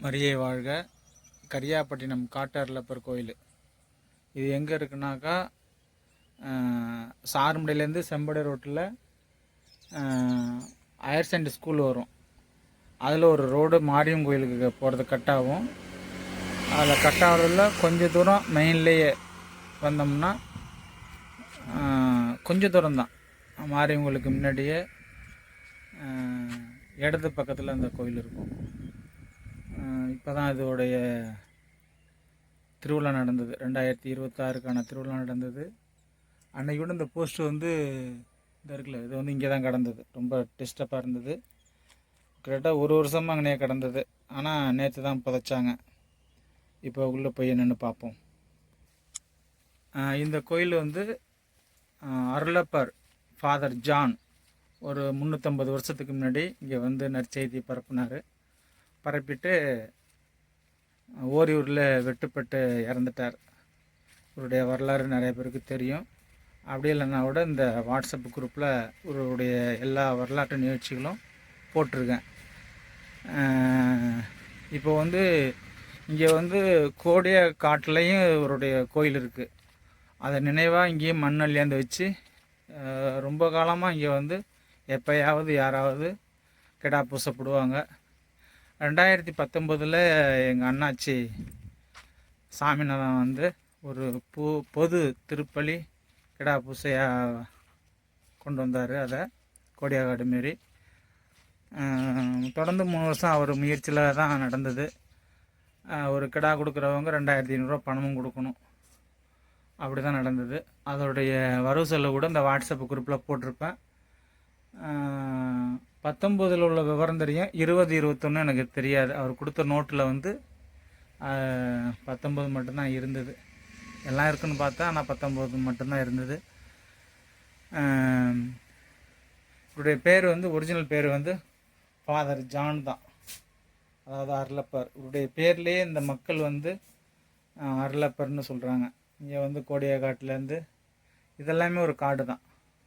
மரியை வாழ்க. கரியாப்பட்டினம் காட்டர்லப்பர் கோயில். இது எங்கே இருக்குனாக்கா அஹ், செம்படை ரோட்டில் ஹையர் செகண்டரி ஸ்கூல் வரும். அதில் ஒரு ரோடு மாரியம் கோயிலுக்கு போகிறது கட் ஆகும். அதில் கட் ஆகிறதுல கொஞ்சம் தூரம் மெயின்லேயே வந்தோம்னா கொஞ்சம் தூரம் தான். மாரியம் கோயிலுக்கு முன்னாடியே இடது பக்கத்தில் அந்த கோயில் இருக்கும். இப்போ தான் இதோடைய திருவிழா நடந்தது. ரெண்டாயிரத்தி இருபத்தாறுக்கான திருவிழா நடந்தது. அன்றைக்கி கூட இந்த போஸ்ட் வந்து இந்த இருக்குல்ல இது வந்து இங்கே தான் கடந்தது. ரொம்ப டிஸ்டர்பாக இருந்தது. கரெக்டாக ஒரு வருஷமாக அங்கனே கடந்தது. ஆனால் நேற்று தான் புதைச்சாங்க. இப்போ உள்ளே போய் என்னென்னு பார்ப்போம். இந்த கோயில் வந்து அருளப்பர் ஃபாதர் ஜான் ஒரு முந்நூற்றம்பது வருஷத்துக்கு முன்னாடி இங்கே வந்து நற்செய்தி பரப்புனார். பரப்பிட்டு ஓரியூரில் வெட்டுப்பட்டு இறந்துட்டார். இவருடைய வரலாறு நிறைய பேருக்கு தெரியும். அப்படி இல்லைன்னா கூட இந்த வாட்ஸ்அப் குரூப்பில் இவருடைய எல்லா வரலாற்று நிகழ்ச்சிகளும் போட்டிருக்கேன். இப்போ வந்து இங்கே வந்து கோடிய காட்டுலேயும் இவருடைய கோயில் இருக்குது அதை நினைவாக இங்கேயும் மண் அள்ளியாந்து வச்சு ரொம்ப காலமாக இங்கே வந்து எப்பயாவது யாராவது கிடா பூசப்படுவாங்க. ரெண்டாயிரத்தி பத்தொம்போதில் எங்கள் அண்ணாச்சி சாமிநாதன் வந்து ஒரு பூ பொது திருப்பலி கிடா பூசையாக கொண்டு வந்தார். அதை கோடியாகாடு மாரி. தொடர்ந்து மூணு வருஷம் அவர் முயற்சியில் தான் நடந்தது. ஒரு கிடா கொடுக்குறவங்க ரெண்டாயிரத்தி ஐநூறுரூவா பணமும் கொடுக்கணும். அப்படி தான் நடந்தது. அதோடைய வரவு செலவு கூட இந்த வாட்ஸ்அப் குரூப்பில் போட்டிருப்பேன். பத்தொம்போதில் உள்ள விவரம் தெரியும். இருபது இருபத்தொன்று எனக்கு தெரியாது. அவர் கொடுத்த நோட்டில் வந்து பத்தொம்போது மட்டும்தான் இருந்தது. எல்லாம் இருக்குன்னு பார்த்தா ஆனால் பத்தொம்போது மட்டும்தான் இருந்தது. இவருடைய பேர் வந்து ஒரிஜினல் பேர் வந்து ஃபாதர் ஜான் தான். அதாவது அருளப்பர். இவருடைய பேர்லேயே இந்த மக்கள் வந்து அர்லப்பர்னு அருளப்பர்னு சொல்கிறாங்க இங்கே வந்து கோடியாக்காட்டிலேருந்து இதெல்லாமே ஒரு காடு தான்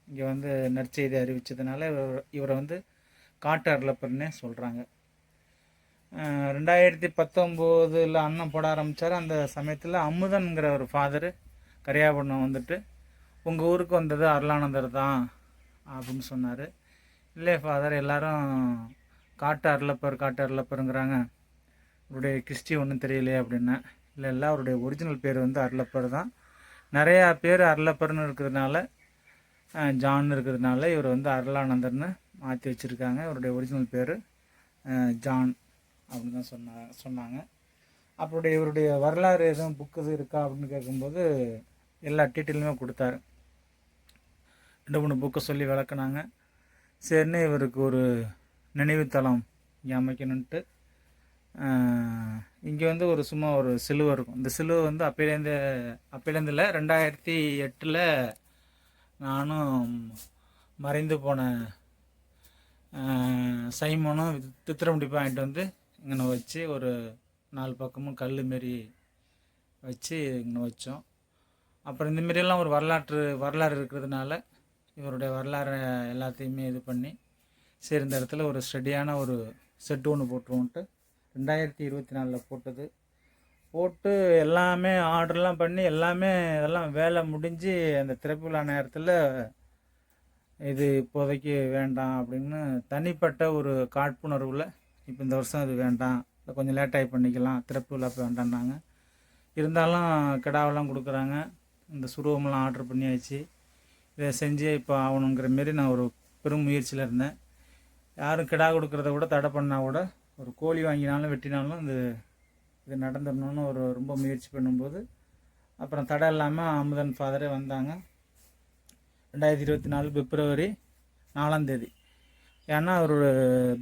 இங்கே வந்து நற்செய்தி அறிவித்ததுனால இவர் இவரை வந்து காட்டு அருளப்பர்னே சொல்கிறாங்க ரெண்டாயிரத்தி பத்தொம்போதில் அண்ணன் போட ஆரம்பித்தார் அந்த சமயத்தில் அமுதன்கிற ஒரு ஃபாதரு கரியாபுரம் வந்துட்டு உங்கள் ஊருக்கு வந்தது அருளானந்தர் தான் அப்படின்னு சொன்னார். இல்லை ஃபாதர் எல்லாரும் காட்டு அருளப்பர் காட்டு அருளப்பருங்கிறாங்க அவருடைய கிறிஸ்டி ஒன்றும் தெரியலையே அப்படின்னேன் இல்லை இல்லை அவருடைய ஒரிஜினல் பேர் வந்து அருளப்பர் தான். நிறையா பேர் அருளப்பர்னு இருக்கிறதுனால ஜான் இருக்கிறதுனால இவர் வந்து அருளானந்தர்னு மாற்றி வச்சுருக்காங்க. இவருடைய ஒரிஜினல் பேர் ஜான் அப்படின்னு தான் சொன்னாங்க சொன்னாங்க. அப்படி இவருடைய வரலாறு எதுவும் புக்கு எதுவும் இருக்கா அப்படின்னு கேட்கும்போது எல்லா டீட்டெயிலுமே கொடுத்தாரு. ரெண்டு மூணு புக்கை சொல்லி விளக்குனாங்க. சரின்னு இவருக்கு ஒரு நினைவுத்தலம் இங்கே அமைக்கணுன்ட்டு இங்கே வந்து ஒரு சும்மா ஒரு சிலுவை இருக்கும். இந்த சிலுவை வந்து அப்போலேருந்து அப்பையிலேருந்து இல்லை ரெண்டாயிரத்தி எட்டில் நானும் மறைந்து போன சைமோனும் தித்திரமுடி வாங்கிட்டு வந்து இங்கே வச்சு ஒரு நாலு பக்கமும் கல் மாரி வச்சு இங்கே வச்சோம். அப்புறம் இந்தமாரியெல்லாம் ஒரு வரலாற்று வரலாறு இருக்கிறதுனால இவருடைய வரலாறு எல்லாத்தையுமே இது பண்ணி சரி இந்த இடத்துல ஒரு ஸ்டடியான ஒரு செட்டு ஒன்று போட்டுருவோன்ட்டு ரெண்டாயிரத்தி இருபத்தி நாலில் போட்டது. போட்டு எல்லாமே ஆர்டர்லாம் பண்ணி எல்லாமே இதெல்லாம் வேலை முடிஞ்சு அந்த திறப்பு விழா நேரத்தில் இது இப்போதைக்கு வேண்டாம் அப்படின்னு தனிப்பட்ட ஒரு காழ்ப்புணர்வில் இப்போ இந்த வருஷம் இது வேண்டாம். இல்லை கொஞ்சம் லேட்டாகி பண்ணிக்கலாம். திறப்பு விழா வேண்டாம்னாங்க. இருந்தாலும் கிடாவெல்லாம் கொடுக்குறாங்க. இந்த சுருவமெல்லாம் ஆர்டர் பண்ணியாச்சு. இதை செஞ்சு இப்போ ஆகணுங்கிற மாரி நான் ஒரு பெரும் முயற்சியில் இருந்தேன். யாரும் கிடா கொடுக்குறத கூட தடை பண்ணால் கூட ஒரு கோழி வாங்கினாலும் வெட்டினாலும் இது இது நடந்துடணும்னு ஒரு ரொம்ப முயற்சி பண்ணும்போது அப்புறம் தடை இல்லாமல் அமுதன் ஃபாதரே வந்தாங்க. ரெண்டாயிரத்தி இருபத்தி நாலு பிப்ரவரி நாலாம் தேதி. ஏன்னா அவர்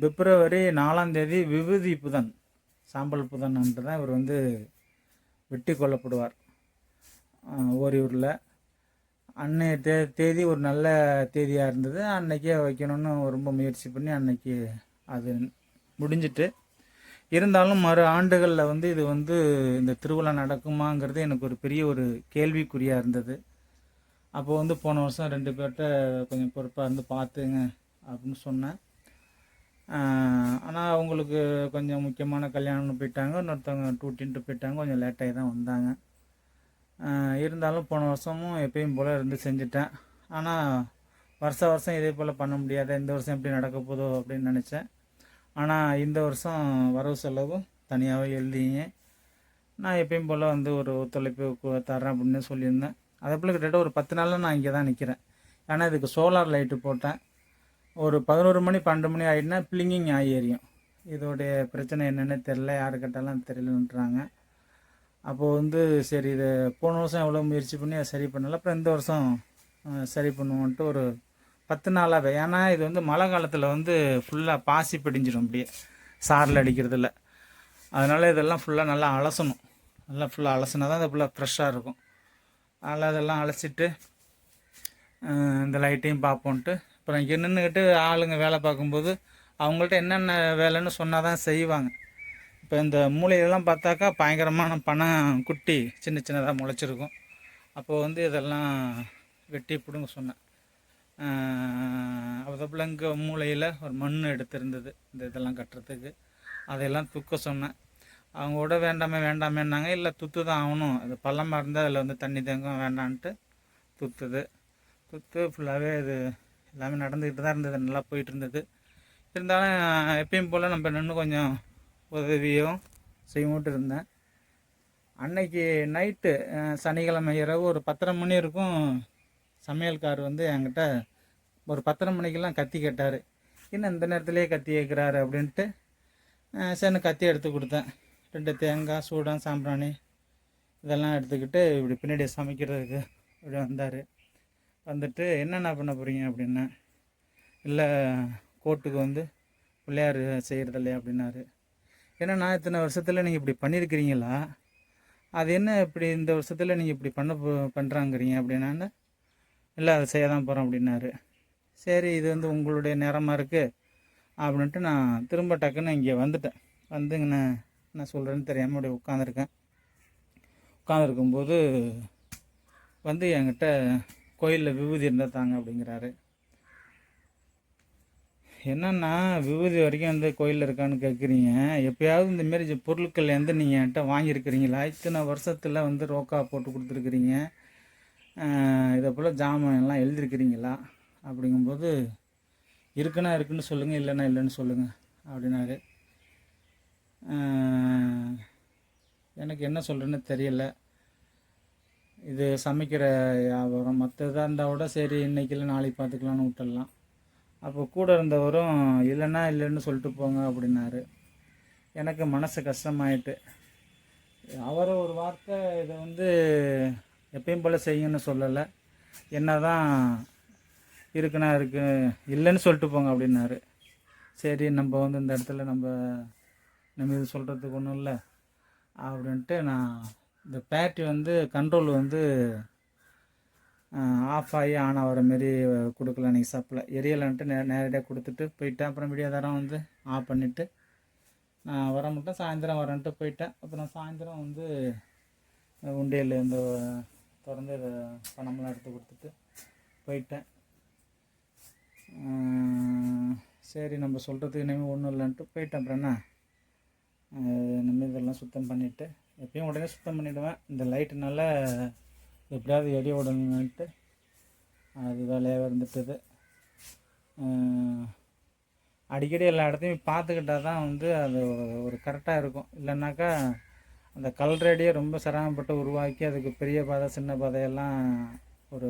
பிப்ரவரி நாலாம் தேதி விபூதி புதன் சாம்பல் புதன் என்று தான் இவர் வந்து வெட்டி கொல்லப்படுவார். ஓரியூரில். அன்னைய தே தேதி ஒரு நல்ல தேதியாக இருந்தது. அன்னைக்கே வைக்கணும்னு ரொம்ப முயற்சி பண்ணி அன்னைக்கு அது முடிஞ்சிட்டு இருந்தாலும் மறு ஆண்டுகளில் வந்து இது வந்து இந்த திருவிழா நடக்குமாங்கிறது எனக்கு ஒரு பெரிய ஒரு கேள்விக்குறியாக இருந்தது. அப்போ வந்து போன வருஷம் ரெண்டு பேர்கிட்ட கொஞ்சம் பொறுப்பாக இருந்து பார்த்துங்க அப்படின்னு சொன்னேன். ஆனால் அவங்களுக்கு கொஞ்சம் முக்கியமான கல்யாணம்னு போயிட்டாங்க. இன்னொருத்தவங்க டூட்டின்ட்டு போயிட்டாங்க. கொஞ்சம் லேட்டாகி தான் வந்தாங்க. இருந்தாலும் போன வருஷமும் எப்பயும் போல் இருந்து செஞ்சுட்டேன். ஆனால் வருஷ வருஷம் இதே போல் பண்ண முடியாது இந்த வருஷம் எப்படி நடக்க போதோ அப்படின்னு நினச்சேன். ஆனால் இந்த வருஷம் வரவு செலவும் தனியாகவே எழுதிங்க. நான் எப்பயும் போல் வந்து ஒரு ஒத்துழைப்பு தரேன் அப்படின்னு சொல்லியிருந்தேன். அதே போல் கிட்டத்தட்ட ஒரு பத்து நாளில் நான் இங்கே தான் நிற்கிறேன் ஆனால் இதுக்கு சோலார் லைட்டு போட்டேன். ஒரு பதினோரு மணி பன்னெண்டு மணி ஆகிடுனா பிளிங்கிங் ஆகி எரியும். இதோடைய பிரச்சனை என்னென்னு தெரில யாரு கேட்டாலும் தெரியலன்றாங்க. அப்போது வந்து சரி இது போன வருஷம் எவ்வளோ முயற்சி பண்ணி அதை சரி பண்ணல. அப்புறம் இந்த வருஷம் சரி பண்ணுவோன்ட்டு ஒரு பத்து நாளாகவே ஏன்னா இது வந்து மழை காலத்தில் வந்து ஃபுல்லாக பாசி பிடிஞ்சிடும் அப்படியே. சாரில் அடிக்கிறதில்ல அதனால் இதெல்லாம் ஃபுல்லாக நல்லா அலசணும். நல்லா ஃபுல்லாக அலசினா தான் அது ஃபுல்லாக ஃப்ரெஷ்ஷாக இருக்கும். அதில் அதெல்லாம் அழைச்சிட்டு இந்த லைட்டையும் பார்ப்போன்ட்டு. அப்புறம் இங்கே நின்றுக்கிட்டு ஆளுங்க வேலை பார்க்கும்போது அவங்கள்ட்ட என்னென்ன வேலைன்னு சொன்னால் தான் செய்வாங்க. இப்போ இந்த மூளையெல்லாம் பார்த்தாக்கா பயங்கரமான பணம் குட்டி சின்ன சின்னதாக முளைச்சிருக்கும். அப்போது வந்து இதெல்லாம் வெட்டி பிடுங்க சொன்னேன். அதுக்கப்புறம் இங்கே மூளையில் ஒரு மண் எடுத்திருந்தது இந்த இதெல்லாம் கட்டுறதுக்கு. அதையெல்லாம் தூக்க சொன்னேன். அவங்க கூட வேண்டாமே வேண்டாமேன்னாங்க. இல்லை துத்து தான் ஆகணும். அது பள்ளமாக இருந்தால் அதில் வந்து தண்ணி தேங்கும் வேண்டான்ட்டு துத்துது. துத்து ஃபுல்லாகவே இது எல்லாமே நடந்துக்கிட்டு தான் இருந்தது. நல்லா போயிட்டு இருந்தது. இருந்தாலும் எப்பயும் போல் நம்ம நின்று கொஞ்சம் உதவியும் செய்யவிட்டு இருந்தேன். அன்னைக்கு நைட்டு சனிக்கிழமை இரவு ஒரு பத்தரை மணி இருக்கும் சமையல்கார் வந்து என்கிட்ட ஒரு பத்தரை மணிக்கெல்லாம் கத்தி கேட்டார். என்ன இந்த நேரத்துலேயே கத்தி கேட்குறாரு அப்படின்ட்டு அஹ் சரின்னு கத்தி எடுத்து கொடுத்தேன். ரெண்டு தேங்காய் சூடம் சாம்பிராணி இதெல்லாம் எடுத்துக்கிட்டு இப்படி பின்னாடி சமைக்கிறதுக்கு இப்படி வந்தார். வந்துட்டு என்னென்ன பண்ண போகிறீங்க அப்படின்னா இல்லை கோர்ட்டுக்கு வந்து பிள்ளையார் செய்கிறது இல்லையா அப்படின்னாரு. ஏன்னா நான் இத்தனை வருஷத்தில் நீங்கள் இப்படி பண்ணியிருக்கிறீங்களா அது என்ன இப்படி இந்த வருஷத்தில் நீங்கள் இப்படி பண்ண போ- பண்ணுறாங்கிறீங்க அப்படின்னா இல்லை அதை செய்ய தான் போகிறோம் அப்படின்னாரு. சரி இது வந்து உங்களுடைய நேரமாக இருக்குது அப்படின்ட்டு நான் திரும்ப டக்குன்னு இங்கே வந்துட்டேன். வந்துங்கண்ணே. என்ன சொல்கிறேன்னு தெரியாமல் அப்படியே உட்காந்துருக்கேன் உட்காந்துருக்கும்போது வந்து என்கிட்ட கோயிலில் விபூதி இருந்தால் தாங்க அப்படிங்கிறாரு. என்னென்னா விபூதி வரைக்கும் வந்து கோயிலில் இருக்கான்னு கேட்குறீங்க எப்பயாவது இந்தமாரி பொருட்கள் வந்து நீங்கள் என்கிட்ட வாங்கியிருக்கிறீங்களா? இத்தனை வருஷத்தில் வந்து ரோக்கா போட்டு கொடுத்துருக்குறீங்க. இதை போல் ஜாமான் எல்லாம் எழுதிருக்கிறீங்களா அப்படிங்கும்போது இருக்குன்னா இருக்குன்னு சொல்லுங்கள் இல்லைன்னா இல்லைன்னு சொல்லுங்கள் அப்படின்னாரு. எனக்கு என்ன சொல்கிறேன்னு தெரியல. இது சமைக்கிற வியாபாரம். மற்றதாக இருந்தால் கூட சரி இன்னைக்கு இல்லை நாளைக்கு பார்த்துக்கலான்னு விட்டுடலாம். அப்போ கூட இருந்தவரும் இல்லைன்னா இல்லைன்னு சொல்லிட்டு போங்க அப்படின்னாரு. எனக்கு மனசு கஷ்டமாயிட்டு. அவர் ஒரு வார்த்தை இதை வந்து எப்பயும் போல் செய்யுன்னு சொல்லலை. என்ன தான் இருக்குன்னா இருக்கு இல்லைன்னு சொல்லிட்டு போங்க அப்படின்னாரு. சரி நம்ம வந்து இந்த இடத்துல நம்ம நம்ம இது சொல்கிறதுக்கு ஒன்றும் இல்லை. அப்படின்ட்டு நான் இந்த பேட்டி வந்து கண்ட்ரோல் வந்து ஆஃப் ஆகி ஆன் ஆகிற மாரி கொடுக்கல நீங்கள் சப்ளை எரியலைன்ட்டு நே நேரடியாக கொடுத்துட்டு போயிட்டேன். அப்புறம் விடியாதாரம் வந்து ஆஃப் பண்ணிவிட்டு நான் வர மட்டும் சாயந்தரம் வரேன்ட்டு போயிட்டேன். அப்புறம் சாயந்தரம் வந்து உண்டியல் இந்த திறந்து இதை பணமெல்லாம் எடுத்து கொடுத்துட்டு போயிட்டேன். சரி நம்ம சொல்கிறதுக்கு இனிமேல் ஒன்றும் இல்லைன்ட்டு போயிட்டேன் அப்புறம் என்ன ஆஹ் இதெல்லாம் சுத்தம் பண்ணிவிட்டு எப்பயும் உடனே சுத்தம் பண்ணிவிடுவேன் இந்த லைட்டுனால எப்படியாவது எரிய விடணுன்ட்டு அது வேலையாக இருந்துட்டுது. அடிக்கடி எல்லா இடத்தையும் பார்த்துக்கிட்டா தான் வந்து அது ஒரு- கரெக்டாக இருக்கும். இல்லைன்னாக்கா அந்த கல்ரேடியை ரொம்ப சிரமப்பட்டு உருவாக்கி அதுக்கு பெரிய பாதை சின்ன பாதையெல்லாம் ஒரு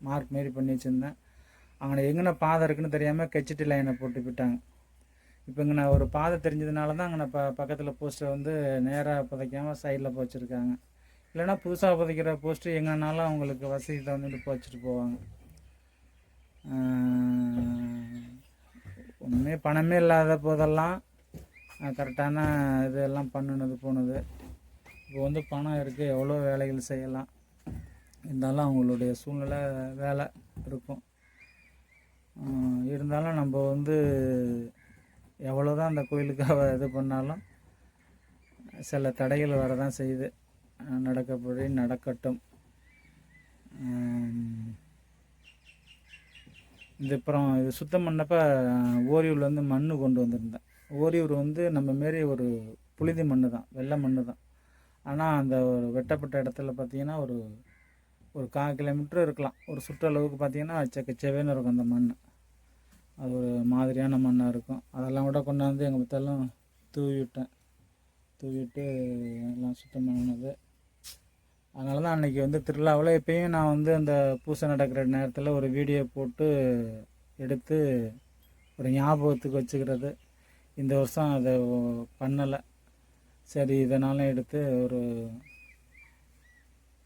மார்க் மாரி பண்ணி வச்சுருந்தேன். அவனை எங்கன பாதை இருக்குன்னு தெரியாமல் கெச்சிட்டு லைனை போட்டு போயிட்டாங்க இப்போ இங்கே நான் ஒரு பாதை தெரிஞ்சதுனால தான் அங்கே ப பக்கத்தில் போஸ்ட்டை வந்து நேராக புதைக்காமல் சைடில் போச்சுருக்காங்க. இல்லைன்னா புதுசாக புதைக்கிற போஸ்ட்டு எங்கேனாலும் அவங்களுக்கு வசதி தகுந்துட்டு போச்சுட்டு போவாங்க. ஒன்றுமே பணமே இல்லாத போதெல்லாம் கரெக்டான இதெல்லாம் பண்ணுனது போனது. இப்போ வந்து பணம் இருக்குது எவ்வளோ வேலைகள் செய்யலாம். இருந்தாலும் அவங்களுடைய சூழ்நிலை வேலை இருக்கும். இருந்தாலும் நம்ம வந்து எவ்வளோ தான் அந்த கோயிலுக்காக இது பண்ணாலும் சில தடைகள் வரதான் செய்யுது. நடக்கப்படி நடக்கட்டும். இது அப்புறம் இது சுத்தம் பண்ணப்போ ஓரியூர்லேருந்து மண் கொண்டு வந்திருந்தேன். ஓரியூர் வந்து நம்ம மாரி ஒரு புழுதி மண் தான் வெள்ளை மண் தான் ஆனால் அந்த ஒரு வெட்டப்பட்ட இடத்துல பார்த்தீங்கன்னா ஒரு ஒரு கால் கிலோமீட்டர் இருக்கலாம். ஒரு சுற்றளவுக்கு பார்த்தீங்கன்னா செவேன்னு இருக்கும் அந்த மண் அது ஒரு மாதிரியான மண்ணாக இருக்கும். அதெல்லாம் கூட கொண்டாந்து எங்கள் பத்தாலும் தூவி விட்டேன். தூவிட்டு எல்லாம் சுத்தம் பண்ணினது அதனால தான் அன்றைக்கி வந்து திருவிழாவில் எப்பயும் நான் வந்து அந்த பூசை நடக்கிற நேரத்தில் ஒரு வீடியோ போட்டு எடுத்து ஒரு ஞாபகத்துக்கு வச்சுக்கிறது. இந்த வருஷம் அதை பண்ணலை. சரி இதனாலும் எடுத்து ஒரு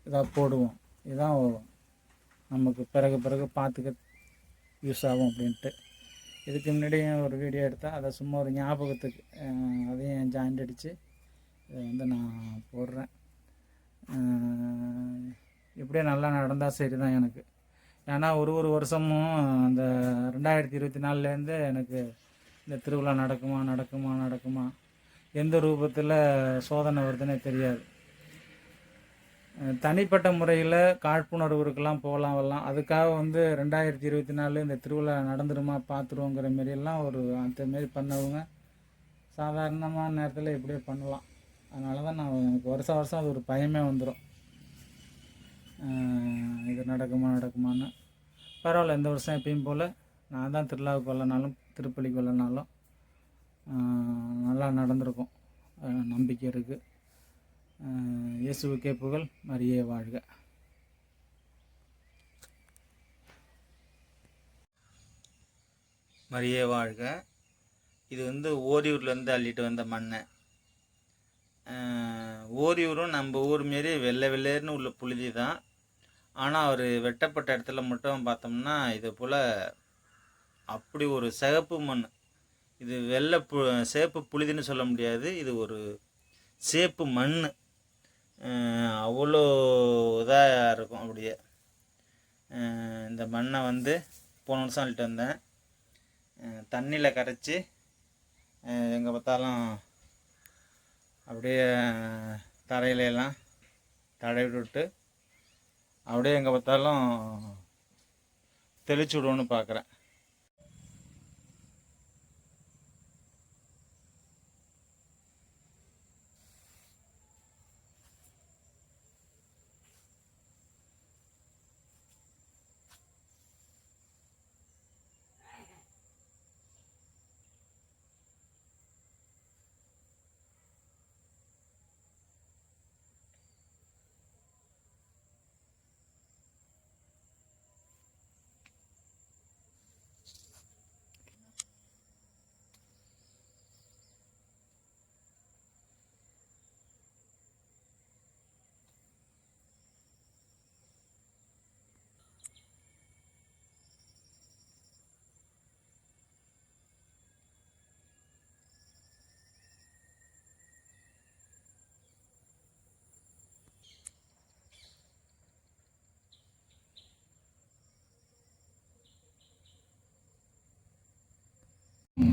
இதாக போடுவோம். இதுதான் நமக்கு பிறகு பிறகு பார்த்துக்க யூஸ் ஆகும் அப்படின்ட்டு. இதுக்கு முன்னாடியும் ஒரு வீடியோ எடுத்தேன் அதை சும்மா ஒரு ஞாபகத்துக்கு அதையும் ஜாயிண்ட் அடித்து இதை வந்து நான் போடுறேன். இப்படியே நல்லா நடந்தால் சரி தான் எனக்கு. ஏன்னா ஒரு ஒரு வருஷமும் அந்த ரெண்டாயிரத்தி இருபத்தி நாலுலேருந்து எனக்கு இந்த திருவிழா நடக்குமா நடக்குமா நடக்குமா எந்த ரூபத்தில் சோதனை வருதுன்னே தெரியாது. தனிப்பட்ட முறையில் காழ்ப்புணர்வுக்கெல்லாம் போகலாம் வரலாம். அதுக்காக வந்து ரெண்டாயிரத்தி இருபத்தி நாலு இந்த திருவிழா நடந்துருமா பார்த்துருவோங்கிற மாரியெல்லாம் ஒரு அந்த மாரி பண்ணவங்க சாதாரணமான நேரத்தில் இப்படியே பண்ணலாம். அதனால தான் நான் எனக்கு வருஷம் வருஷம் அது ஒரு பயமே வந்துடும் இது நடக்குமா நடக்குமான்னு. பரவாயில்ல இந்த வருஷம் எப்பயும் போல் நான் தான் திருவிழாவுக்கு வரலனாலும் திருப்பள்ளிக்கு வரலனாலும் நல்லா நடந்திருக்கும். நம்பிக்கை இருக்குது இயேசுவுக்கே புகழ் மரியே வாழ்க. மரியே வாழ்க. இது வந்து ஓரியூர்லேருந்து அள்ளிட்டு வந்த மண்ணை. ஓரியூரும் நம்ம ஊர் மாரி வெள்ளை வெள்ளையர்னு உள்ள புழுதி தான். ஆனால் அவர் வெட்டப்பட்ட இடத்துல மட்டும் பார்த்தோம்னா இது போல் அப்படி ஒரு சிகப்பு மண். இது வெள்ளை பு சேப்பு புழுதின்னு சொல்ல முடியாது. இது ஒரு சேப்பு மண். அவ்வளோ இதாக இருக்கும் அப்படியே. இந்த மண்ணை வந்து போன வருஷம் அள்ளிட்டு வந்தேன். தண்ணியில் கரைச்சி எங்கே பார்த்தாலும் அப்படியே தரையில எல்லாம் தடவி விட்டு அப்படியே எங்கே பார்த்தாலும் தெளிச்சு விடுவோன்னு பார்க்குறேன்.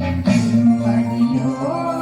Adiós.